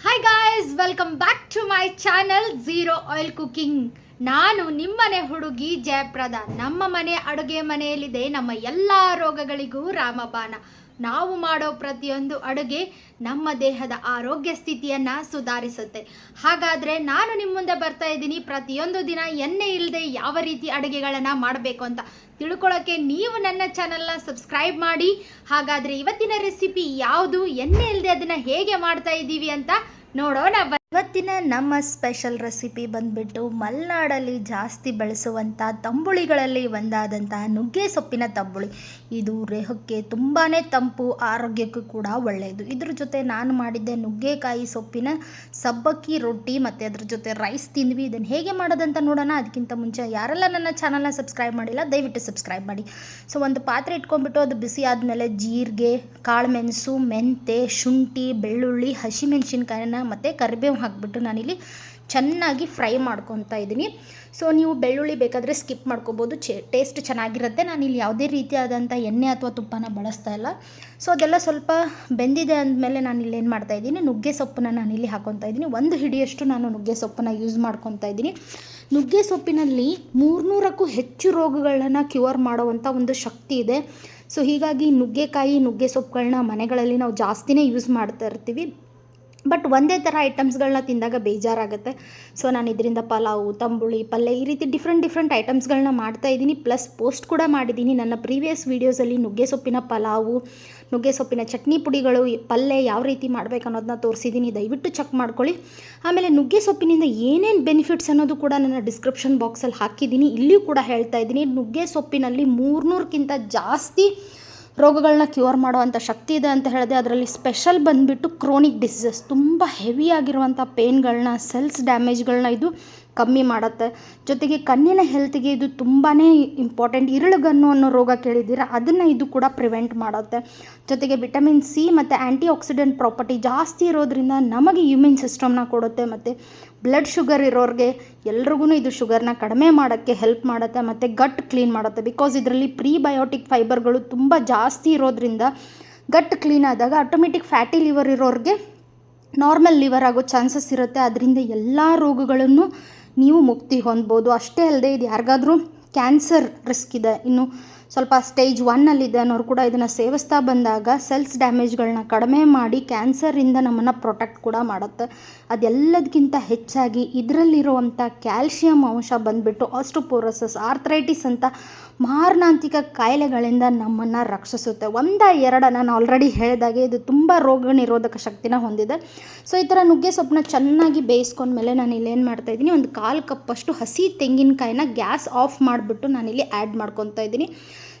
Hi guys, welcome back to my channel Zero Oil Cooking. ನಾನು ನಿಮ್ಮನೆ ಹುಡುಗಿ ಜಯಪ್ರದ. ನಮ್ಮ ಮನೆ ಅಡುಗೆ ಮನೆಯಲ್ಲಿದೆ. ನಮ್ಮ ಎಲ್ಲ ರೋಗಗಳಿಗೂ ರಾಮಬಾಣ. ನಾವು ಮಾಡೋ ಪ್ರತಿಯೊಂದು ಅಡುಗೆ ನಮ್ಮ ದೇಹದ ಆರೋಗ್ಯ ಸ್ಥಿತಿಯನ್ನು ಸುಧಾರಿಸುತ್ತೆ. ಹಾಗಾದರೆ ನಾನು ನಿಮ್ಮ ಮುಂದೆ ಬರ್ತಾ ಇದ್ದೀನಿ. ಪ್ರತಿಯೊಂದು ದಿನ ಎಣ್ಣೆ ಇಲ್ಲದೆ ಯಾವ ರೀತಿ ಅಡುಗೆಗಳನ್ನು ಮಾಡಬೇಕು ಅಂತ ತಿಳ್ಕೊಳ್ಳೋಕ್ಕೆ ನೀವು ನನ್ನ ಚಾನಲ್ನ ಸಬ್ಸ್ಕ್ರೈಬ್ ಮಾಡಿ. ಹಾಗಾದರೆ ಇವತ್ತಿನ ರೆಸಿಪಿ ಯಾವುದು? ಎಣ್ಣೆ ಇಲ್ಲದೆ ಅದನ್ನು ಹೇಗೆ ಮಾಡ್ತಾ ಇದ್ದೀವಿ ಅಂತ ನೋಡೋಣ. ಇವತ್ತಿನ ನಮ್ಮ ಸ್ಪೆಷಲ್ ರೆಸಿಪಿ ಬಂದ್ಬಿಟ್ಟು ಮಲೆನಾಡಲ್ಲಿ ಜಾಸ್ತಿ ಬೆಳೆಸುವಂಥ ತಂಬುಳಿಗಳಲ್ಲಿ ಒಂದಾದಂತಹ ನುಗ್ಗೆ ಸೊಪ್ಪಿನ ತಂಬುಳಿ. ಇದು ರೇಹಕ್ಕೆ ತುಂಬಾ ತಂಪು, ಆರೋಗ್ಯಕ್ಕೂ ಕೂಡ ಒಳ್ಳೆಯದು ಇದ್ರ ಜೊತೆ ನಾನು ಮಾಡಿದ್ದೆ ನುಗ್ಗೆಕಾಯಿ ಸೊಪ್ಪಿನ ಸಬ್ಬಕ್ಕಿ ರೊಟ್ಟಿ, ಮತ್ತು ಅದ್ರ ಜೊತೆ ರೈಸ್ ತಿಂದ್ವಿ. ಇದನ್ನು ಹೇಗೆ ಮಾಡೋದಂತ ನೋಡೋಣ. ಅದಕ್ಕಿಂತ ಮುಂಚೆ ಯಾರೆಲ್ಲ ನನ್ನ ಚಾನಲ್ನ ಸಬ್ಸ್ಕ್ರೈಬ್ ಮಾಡಿಲ್ಲ, ದಯವಿಟ್ಟು ಸಬ್ಸ್ಕ್ರೈಬ್ ಮಾಡಿ. ಸೊ ಒಂದು ಪಾತ್ರೆ ಇಟ್ಕೊಂಡ್ಬಿಟ್ಟು ಅದು ಬಿಸಿ ಆದಮೇಲೆ ಜೀರಿಗೆ ಕಾಳುಮೆಣಸು ಮೆಂತೆ ಶುಂಠಿ, ಬೆಳ್ಳುಳ್ಳಿ, ಹಸಿಮೆಣಸಿನ್ಕಾಯಿನ, ಮತ್ತು ಕರಿಬೇವು ಹಾಕ್ಬಿಟ್ಟು ನಾನಿಲ್ಲಿ ಚೆನ್ನಾಗಿ ಫ್ರೈ ಮಾಡ್ಕೊತಾ ಇದ್ದೀನಿ. ಸೊ, ನೀವು ಬೆಳ್ಳುಳ್ಳಿ ಬೇಕಾದರೆ ಸ್ಕಿಪ್ ಮಾಡ್ಕೋಬೋದು. ಚೆ, ಟೇಸ್ಟ್ ಚೆನ್ನಾಗಿರುತ್ತೆ. ನಾನಿಲ್ಲಿ ಯಾವುದೇ ರೀತಿಯಾದಂಥ ಎಣ್ಣೆ ಅಥವಾ ತುಪ್ಪನ ಬಳಸ್ತಾ ಇಲ್ಲ. ಸೊ, ಅದೆಲ್ಲ ಸ್ವಲ್ಪ ಬೆಂದಿದೆ ಅಂದಮೇಲೆ ನಾನು ಇಲ್ಲಿ ಏನು ಮಾಡ್ತಾ ಇದ್ದೀನಿ, ನುಗ್ಗೆ ಸೊಪ್ಪನ್ನ ನಾನಿಲ್ಲಿ ಹಾಕೊತಾ ಇದ್ದೀನಿ. ಒಂದು ಹಿಡಿಯಷ್ಟು ನಾನು ನುಗ್ಗೆ ಸೊಪ್ಪನ್ನ ಯೂಸ್ ಮಾಡ್ಕೊತಾ ಇದ್ದೀನಿ. ನುಗ್ಗೆ ಸೊಪ್ಪಿನಲ್ಲಿ ಮೂರ್ನೂರಕ್ಕೂ ಹೆಚ್ಚು ರೋಗಗಳನ್ನು ಕ್ಯೂರ್ ಮಾಡುವಂಥ ಒಂದು ಶಕ್ತಿ ಇದೆ. ಸೊ, ಹೀಗಾಗಿ ನುಗ್ಗೆಕಾಯಿ, ನುಗ್ಗೆ ಸೊಪ್ಪುಗಳನ್ನ ಮನೆಗಳಲ್ಲಿ ನಾವು ಜಾಸ್ತಿನೇ ಯೂಸ್ ಮಾಡ್ತಾ ಇರ್ತೀವಿ. ಬಟ್ ಒಂದೇ ಥರ ಐಟಮ್ಸ್ಗಳನ್ನ ತಿಂದಾಗ ಬೇಜಾರಾಗುತ್ತೆ. ಸೊ ನಾನು ಇದರಿಂದ ಪಲಾವು, ತಂಬುಳಿ, ಪಲ್ಯ ಈ ರೀತಿ ಡಿಫ್ರೆಂಟ್ ಡಿಫ್ರೆಂಟ್ ಐಟಮ್ಸ್ಗಳನ್ನ ಮಾಡ್ತಾ ಇದ್ದೀನಿ. ಪ್ಲಸ್ ಪೋಸ್ಟ್ ಕೂಡ ಮಾಡಿದ್ದೀನಿ. ನನ್ನ ಪ್ರೀವಿಯಸ್ ವೀಡಿಯೋಸಲ್ಲಿ ನುಗ್ಗೆ ಸೊಪ್ಪಿನ ಪಲಾವು, ನುಗ್ಗೆ ಸೊಪ್ಪಿನ ಚಟ್ನಿ ಪುಡಿಗಳು ಪಲ್ಯ ಯಾವ ರೀತಿ ಮಾಡಬೇಕು ಅನ್ನೋದನ್ನ ತೋರಿಸಿದ್ದೀನಿ. ದಯವಿಟ್ಟು ಚೆಕ್ ಮಾಡ್ಕೊಳ್ಳಿ. ಆಮೇಲೆ ನುಗ್ಗೆ ಸೊಪ್ಪಿನಿಂದ ಏನೇನು ಬೆನಿಫಿಟ್ಸ್ ಅನ್ನೋದು ಕೂಡ ನನ್ನ ಡಿಸ್ಕ್ರಿಪ್ಷನ್ ಬಾಕ್ಸಲ್ಲಿ ಹಾಕಿದ್ದೀನಿ. ಇಲ್ಲಿಯೂ ಕೂಡ ಹೇಳ್ತಾ ಇದ್ದೀನಿ. ನುಗ್ಗೆ ಸೊಪ್ಪಿನಲ್ಲಿ ಮೂರ್ನೂರಕ್ಕಿಂತ ಜಾಸ್ತಿ ರೋಗಗಳನ್ನ ಕ್ಯೂರ್ ಮಾಡುವಂಥ ಶಕ್ತಿ ಇದೆ ಅಂತ ಹೇಳಿದೆ, ಅದರಲ್ಲಿ ಸ್ಪೆಷಲ್ ಬಂದುಬಿಟ್ಟು ಕ್ರೋನಿಕ್ ಡಿಸೀಸಸ್ ತುಂಬ ಹೆವಿ ಆಗಿರುವಂಥ ಪೇನ್ಗಳನ್ನ ಸೆಲ್ಸ್ ಡ್ಯಾಮೇಜ್ಗಳನ್ನ ಇದು ಕಮ್ಮಿ ಮಾಡುತ್ತೆ. ಜೊತೆಗೆ ಕಣ್ಣಿನ ಹೆಲ್ತಿಗೆ ಇದು ತುಂಬಾ ಇಂಪಾರ್ಟೆಂಟ್ ಇರುಳುಗಣ್ಣು ಅನ್ನೋ ರೋಗ ಕೇಳಿದ್ದೀರಾ? ಅದನ್ನು ಇದು ಕೂಡ ಪ್ರಿವೆಂಟ್ ಮಾಡುತ್ತೆ. ಜೊತೆಗೆ ವಿಟಮಿನ್ ಸಿ ಮತ್ತು ಆ್ಯಂಟಿ ಆಕ್ಸಿಡೆಂಟ್ ಪ್ರಾಪರ್ಟಿ ಜಾಸ್ತಿ ಇರೋದ್ರಿಂದ ನಮಗೆ ಇಮ್ಯೂನ್ ಸಿಸ್ಟಮ್ನ ಕೊಡುತ್ತೆ ಮತ್ತು ಬ್ಲಡ್ ಶುಗರ್ ಇರೋರಿಗೆ ಎಲ್ರಿಗೂ ಇದು ಶುಗರ್ನ ಕಡಿಮೆ ಮಾಡೋಕ್ಕೆ ಹೆಲ್ಪ್ ಮಾಡುತ್ತೆ ಮತ್ತು ಗಟ್ ಕ್ಲೀನ್ ಮಾಡುತ್ತೆ. ಬಿಕಾಸ್ ಇದರಲ್ಲಿ ಪ್ರೀಬಯೋಟಿಕ್ ಫೈಬರ್ಗಳು ತುಂಬ ಜಾಸ್ತಿ ಇರೋದ್ರಿಂದ ಗಟ್ ಕ್ಲೀನ್ ಆದಾಗ ಆಟೋಮೆಟಿಕ್ ಫ್ಯಾಟಿ ಲಿವರ್ ಇರೋರಿಗೆ ನಾರ್ಮಲ್ ಲಿವರ್ ಆಗೋ ಚಾನ್ಸಸ್ ಇರುತ್ತೆ. ಅದರಿಂದ ಎಲ್ಲ ರೋಗಗಳನ್ನು ನೀವು ಮುಕ್ತಿ ಹೊಂದ್ಬೋದು. ಅಷ್ಟೇ ಅಲ್ಲದೆ ಇದು ಯಾರಿಗಾದರೂ ಕ್ಯಾನ್ಸರ್ ರಿಸ್ಕ್ ಇದೆ. ಇನ್ನು ಸ್ವಲ್ಪ ಸ್ಟೇಜ್ ಒನ್ನಲ್ಲಿದೆ ಅನ್ನೋರು ಕೂಡ ಇದನ್ನು ಸೇವಿಸ್ತಾ ಬಂದಾಗ ಸೆಲ್ಸ್ ಡ್ಯಾಮೇಜ್ಗಳನ್ನ ಕಡಿಮೆ ಮಾಡಿ ಕ್ಯಾನ್ಸರಿಂದ ನಮ್ಮನ್ನು ಪ್ರೊಟೆಕ್ಟ್ ಕೂಡ ಮಾಡುತ್ತೆ. ಅದೆಲ್ಲದಕ್ಕಿಂತ ಹೆಚ್ಚಾಗಿ ಇದರಲ್ಲಿರುವಂಥ ಕ್ಯಾಲ್ಶಿಯಂ ಅಂಶ ಬಂದುಬಿಟ್ಟು ಆಸ್ಟೋಪೋರೋಸಸ್, ಆರ್ಥ್ರೈಟಿಸ್ ಅಂತ ಮಾರಣಾಂತಿಕ ಕಾಯಿಲೆಗಳಿಂದ ನಮ್ಮನ್ನು ರಕ್ಷಿಸುತ್ತೆ. ಒಂದ ಎರಡ ನಾನು ಆಲ್ರೆಡಿ ಹೇಳಿದಾಗೆ ಇದು ತುಂಬ ರೋಗ ನಿರೋಧಕ ಶಕ್ತಿನ ಹೊಂದಿದೆ. ಸೊ ಈ ಥರ ನುಗ್ಗೆ ಸೊಪ್ಪನ್ನ ಚೆನ್ನಾಗಿ ಬೇಯಿಸ್ಕೊಂಡ್ಮೇಲೆ ನಾನು ಇಲ್ಲಿ ಏನು ಮಾಡ್ತಾ ಇದ್ದೀನಿ, ಒಂದು ಕಾಲು ಕಪ್ಪಷ್ಟು ಹಸಿ ತೆಂಗಿನಕಾಯಿನ ಗ್ಯಾಸ್ ಆಫ್ ಮಾಡಿಬಿಟ್ಟು ನಾನಿಲ್ಲಿ ಆ್ಯಡ್ ಮಾಡ್ಕೊತಾ ಇದ್ದೀನಿ.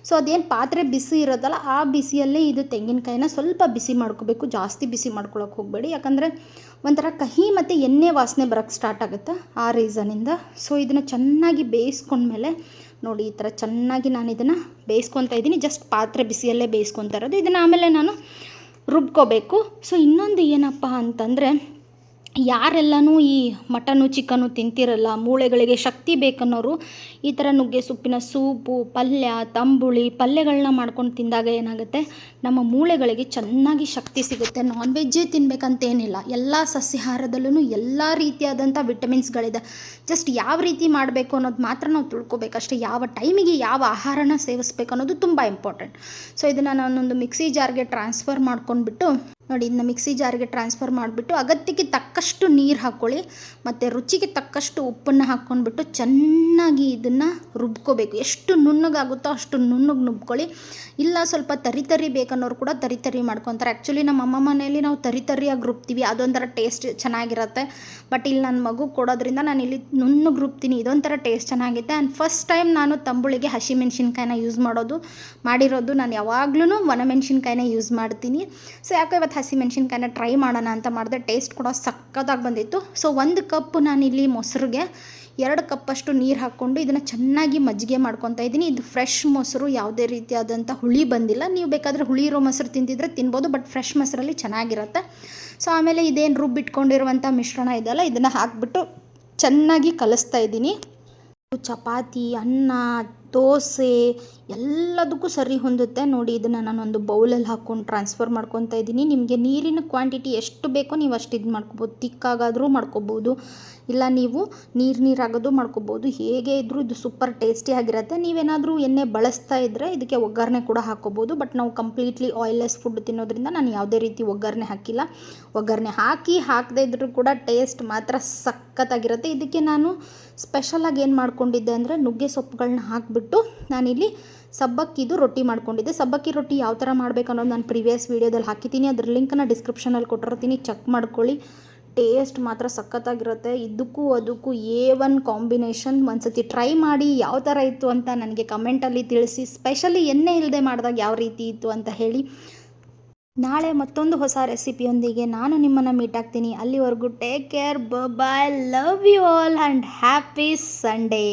ಸೊ ಅದೇನು ಪಾತ್ರೆ ಬಿಸಿ ಇರೋದಲ್ಲ, ಆ ಬಿಸಿಯಲ್ಲೇ ಇದು ತೆಂಗಿನಕಾಯಿನ ಸ್ವಲ್ಪ ಬಿಸಿ ಮಾಡ್ಕೋಬೇಕು. ಜಾಸ್ತಿ ಬಿಸಿ ಮಾಡ್ಕೊಳಕ್ಕೆ ಹೋಗಬೇಡಿ. ಯಾಕಂದರೆ ಒಂಥರ ಕಹಿ ಮತ್ತು ಎಣ್ಣೆ ವಾಸನೆ ಬರೋಕ್ಕೆ ಸ್ಟಾರ್ಟ್ ಆಗುತ್ತೆ ಆ ರೀಸನಿಂದ ಸೊ ಇದನ್ನು ಚೆನ್ನಾಗಿ ಬೇಯಿಸ್ಕೊಂಡ್ಮೇಲೆ ನೋಡಿ, ಈ ಥರ ಚೆನ್ನಾಗಿ ನಾನು ಇದನ್ನು ಬೇಯಿಸ್ಕೊತಾ ಇದ್ದೀನಿ. ಜಸ್ಟ್ ಪಾತ್ರೆ ಬಿಸಿಯಲ್ಲೇ ಬೇಯಿಸ್ಕೊತಾ ಇರೋದು. ಇದನ್ನು ಆಮೇಲೆ ನಾನು ರುಬ್ಕೋಬೇಕು. ಸೊ ಇನ್ನೊಂದು ಏನಪ್ಪ ಅಂತಂದರೆ ಯಾರೆಲ್ಲನೂ ಈ ಮಟನು, ಚಿಕನು ತಿಂತಿರಲ್ಲ. ಮೂಳೆಗಳಿಗೆ ಶಕ್ತಿ ಬೇಕನ್ನೋರು ಈ ಥರ ನುಗ್ಗೆ ಸೊಪ್ಪಿನ ಸೂಪು, ಪಲ್ಯ, ತಂಬುಳಿ ಪಲ್ಯಗಳನ್ನ ಮಾಡ್ಕೊಂಡು ತಿಂದಾಗ ಏನಾಗುತ್ತೆ? ನಮ್ಮ ಮೂಳೆಗಳಿಗೆ ಚೆನ್ನಾಗಿ ಶಕ್ತಿ ಸಿಗುತ್ತೆ. ನಾನ್ ವೆಜ್ಜೇ ತಿನ್ಬೇಕಂತೇನಿಲ್ಲ. ಎಲ್ಲ ಸಸ್ಯಾಹಾರದಲ್ಲೂ ಎಲ್ಲ ರೀತಿಯಾದಂಥ ವಿಟಮಿನ್ಸ್ಗಳಿದೆ. ಜಸ್ಟ್ ಯಾವ ರೀತಿ ಮಾಡಬೇಕು ಅನ್ನೋದು ಮಾತ್ರ ನಾವು ತಿಳ್ಕೊಬೇಕಷ್ಟೇ. ಯಾವ ಟೈಮಿಗೆ ಯಾವ ಆಹಾರನ ಸೇವಿಸ್ಬೇಕು ಅನ್ನೋದು ತುಂಬ ಇಂಪಾರ್ಟೆಂಟ್. ಸೊ, ಇದನ್ನು ನಾನೊಂದು ಮಿಕ್ಸಿ ಜಾರ್ಗೆ ಟ್ರಾನ್ಸ್ಫರ್ ಮಾಡ್ಕೊಂಡ್ಬಿಟ್ಟು ನೋಡಿ ಇದನ್ನ ಮಿಕ್ಸಿ ಜಾರಿಗೆ ಟ್ರಾನ್ಸ್ಫರ್ ಮಾಡಿಬಿಟ್ಟು ಅಗತ್ಯಕ್ಕೆ ತಕ್ಕಷ್ಟು ನೀರು ಹಾಕ್ಕೊಳ್ಳಿ ಮತ್ತು ರುಚಿಗೆ ತಕ್ಕಷ್ಟು ಉಪ್ಪನ್ನು ಹಾಕ್ಕೊಂಡ್ಬಿಟ್ಟು ಚೆನ್ನಾಗಿ ಇದನ್ನು ರುಬ್ಕೋಬೇಕು. ಎಷ್ಟು ನುಣ್ಣಗಾಗುತ್ತೋ ಅಷ್ಟು ನುಣ್ಣಗೆ ನುಬ್ಕೊಳ್ಳಿ. ಇಲ್ಲ, ಸ್ವಲ್ಪ ತರಿ ತರಿ ಬೇಕನ್ನೋರು ಕೂಡ ತರಿತರಿ ತರಿ ಮಾಡ್ಕೊತಾರೆ. ಆ್ಯಕ್ಚುಲಿ ನಮ್ಮ ಅಮ್ಮ ಮನೆಯಲ್ಲಿ ನಾವು ತರಿ ತರಿಯಾಗಿ ರುಬ್ತೀವಿ, ಅದೊಂಥರ ಟೇಸ್ಟ್ ಚೆನ್ನಾಗಿರುತ್ತೆ. ಬಟ್ ಇಲ್ಲಿ ನನ್ನ ಮಗು ಕೊಡೋದ್ರಿಂದ ನಾನು ಇಲ್ಲಿ ನುಣ್ಣಗೆ ರುಬ್ತೀನಿ, ಇದೊಂಥರ ಟೇಸ್ಟ್ ಚೆನ್ನಾಗಿರುತ್ತೆ. ಆ್ಯಂಡ್ ಫಸ್ಟ್ ಟೈಮ್ ನಾನು ತಂಬುಳಿಗೆ ಹಸಿಮೆಣ್ಸಿನ್ಕಾಯಿನ ಯೂಸ್ ಮಾಡೋದು, ಮಾಡಿರೋದು ನಾನು ಯಾವಾಗ್ಲೂ ಒಣಮೆಣ್ಸಿನ್ಕಾಯಿನ ಯೂಸ್ ಮಾಡ್ತೀನಿ. ಸೊ ಯಾಕೆ ಇವತ್ತು ಹಸಿಮೆಣ್ಸಿನ್ಕಾಯಿನ ಟ್ರೈ ಮಾಡೋಣ ಅಂತ ಮಾಡಿದೆ ಟೇಸ್ಟ್ ಕೂಡ ಸಕ್ಕತ್ತಾಗಿ ಬಂದಿತ್ತು. ಸೊ ಒಂದು ಕಪ್ ನಾನಿಲ್ಲಿ ಮೊಸರಿಗೆ, ಎರಡು ಕಪ್ಪಷ್ಟು ನೀರು ಹಾಕ್ಕೊಂಡು ಇದನ್ನು ಚೆನ್ನಾಗಿ ಮಜ್ಜಿಗೆ ಮಾಡ್ಕೊತಾ ಇದ್ದೀನಿ. ಇದು ಫ್ರೆಶ್ ಮೊಸರು, ಯಾವುದೇ ರೀತಿಯಾದಂಥ ಹುಳಿ ಬಂದಿಲ್ಲ. ನೀವು ಬೇಕಾದರೆ ಹುಳಿ ಇರೋ ಮೊಸರು ತಿಂತಿದ್ರೆ ತಿನ್ಬೋದು ಬಟ್ ಫ್ರೆಶ್ ಮೊಸರಲ್ಲಿ ಚೆನ್ನಾಗಿರುತ್ತೆ. ಸೊ ಆಮೇಲೆ ಇದೇನು ರುಬ್ಬಿಟ್ಕೊಂಡಿರುವಂಥ ಮಿಶ್ರಣ ಇದೆಲ್ಲ ಇದನ್ನು ಹಾಕ್ಬಿಟ್ಟು ಚೆನ್ನಾಗಿ ಕಲಿಸ್ತಾ ಇದ್ದೀನಿ. ಚಪಾತಿ, ಅನ್ನ, ದೋಸೆ ಎಲ್ಲದಕ್ಕೂ ಸರಿ ಹೊಂದುತ್ತೆ. ನೋಡಿ, ಇದನ್ನು ನಾನೊಂದು ಬೌಲಲ್ಲಿ ಹಾಕ್ಕೊಂಡು ಟ್ರಾನ್ಸ್ಫರ್ ಮಾಡ್ಕೊತಾ ಇದ್ದೀನಿ. ನಿಮಗೆ ನೀರಿನ ಕ್ವಾಂಟಿಟಿ ಎಷ್ಟು ಬೇಕೋ ನೀವು ಅಷ್ಟು ಇದು ಮಾಡ್ಕೋಬೋದು. ತಿಕ್ಕಾಗಾದರೂ ಮಾಡ್ಕೊಬೋದು. ಇಲ್ಲ, ನೀವು ನೀರು ನೀರಾಗೋದು ಮಾಡ್ಕೊಬೋದು. ಹೇಗೆ ಇದ್ದರೂ ಇದು ಸೂಪರ್ ಟೇಸ್ಟಿಯಾಗಿರುತ್ತೆ ನೀವೇನಾದರೂ ಎಣ್ಣೆ ಬಳಸ್ತಾ ಇದ್ದರೆ ಇದಕ್ಕೆ ಒಗ್ಗರಣೆ ಕೂಡ ಹಾಕ್ಕೋಬೋದು. ಬಟ್ ನಾವು ಕಂಪ್ಲೀಟ್ಲಿ ಆಯಿಲ್ಲೆಸ್ ಫುಡ್ ತಿನ್ನೋದ್ರಿಂದ ನಾನು ಯಾವುದೇ ರೀತಿ ಒಗ್ಗರಣೆ ಹಾಕಿಲ್ಲ. ಒಗ್ಗರಣೆ ಹಾಕಿ ಹಾಕದೇ ಇದ್ದರೂ ಕೂಡ ಟೇಸ್ಟ್ ಮಾತ್ರ ಸಖತ್ತಾಗಿರುತ್ತೆ. ಇದಕ್ಕೆ ನಾನು ಸ್ಪೆಷಲಾಗಿ ಏನು ಮಾಡ್ಕೊಂಡಿದ್ದೆ ಅಂದರೆ ನುಗ್ಗೆ ಸೊಪ್ಪುಗಳನ್ನ ಹಾಕಿಬಿಟ್ಟು ನಾನಿಲ್ಲಿ ಸಬ್ಬಕ್ಕಿದು ರೊಟ್ಟಿ ಮಾಡ್ಕೊಂಡಿದ್ದೆ. ಸಬ್ಬಕ್ಕಿ ರೊಟ್ಟಿ ಯಾವ ಥರ ಮಾಡಬೇಕು ಅನ್ನೋದು ನಾನು ಪ್ರಿವಿಯಸ್ ವೀಡಿಯೋದಲ್ಲಿ ಹಾಕಿದ್ದೀನಿ. ಅದ್ರ ಲಿಂಕನ್ನು ಡಿಸ್ಕ್ರಿಪ್ಷನಲ್ಲಿ ಕೊಟ್ಟಿರ್ತೀನಿ. ಚೆಕ್ ಮಾಡ್ಕೊಳ್ಳಿ. ಟೇಸ್ಟ್ ಮಾತ್ರ ಸಖತ್ತಾಗಿರುತ್ತೆ. ಇದಕ್ಕೂ ಅದಕ್ಕೂ ಎ ಒನ್ ಕಾಂಬಿನೇಷನ್ ಒಂದ್ಸತಿ ಟ್ರೈ ಮಾಡಿ ಯಾವ ಥರ ಇತ್ತು ಅಂತ ನನಗೆ ಕಮೆಂಟಲ್ಲಿ ತಿಳಿಸಿ. ಸ್ಪೆಷಲಿ ಎಣ್ಣೆ ಇಲ್ಲದೆ ಮಾಡಿದಾಗ ಯಾವ ರೀತಿ ಇತ್ತು ಅಂತ ಹೇಳಿ. ನಾಳೆ ಮತ್ತೊಂದು ಹೊಸ ರೆಸಿಪಿಯೊಂದಿಗೆ ನಾನು ನಿಮ್ಮನ್ನು ಮೀಟ್ ಆಗ್ತೀನಿ. ಅಲ್ಲಿವರೆಗೂ ಟೇಕ್ ಕೇರ್ ಬ bye love you all and happy Sunday